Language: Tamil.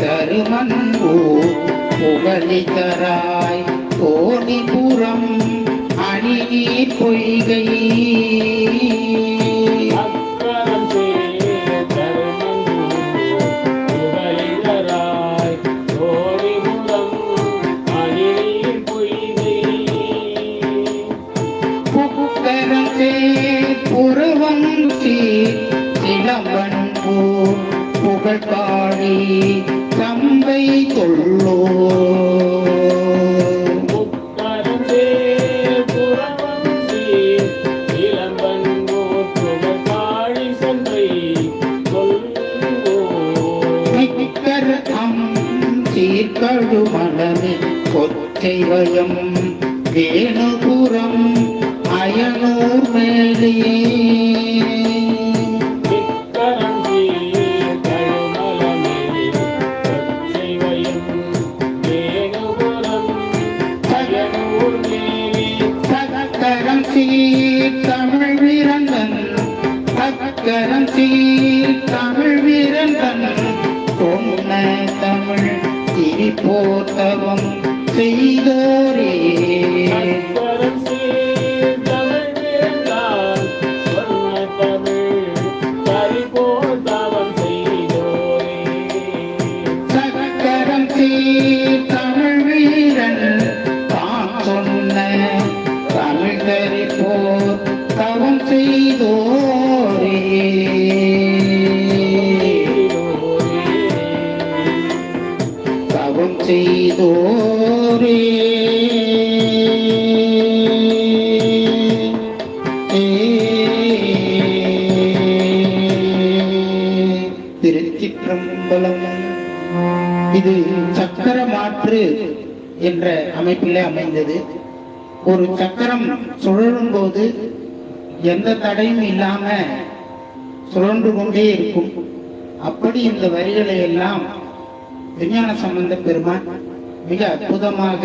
தருமன்பூர் புகழிதராய் கோணிபுரம் அணிநீர் பொய்கை. அக்கரம் சேர் புகழ்பாடி சென்றை சொல்வோம் அம் சக்கரம் சீர் தமிழ் செய்தோரே. அக்கரம் சீர் தமிழ் விருந்தால் சொன்ன தமிழ் பறிபோல் தவம் செய்தோரே தமிழ் வீரன். தான் சொன்ன தமிழ் தரிப்போர் தவம் செய்தோரே. செய்தோரே. திருச்சிற்றம்பலம் இது சக்கர மாற்று என்ற அமைப்பிலே அமைந்தது. ஒரு சக்கரம் சுழலும் போது எந்த தடையும் இல்லாம சுழன்று கொண்டே இருக்கும். அப்படி இந்த வரிகளை எல்லாம் விஞ்ஞான சம்பந்த பெருமான் மிக அற்புதமாக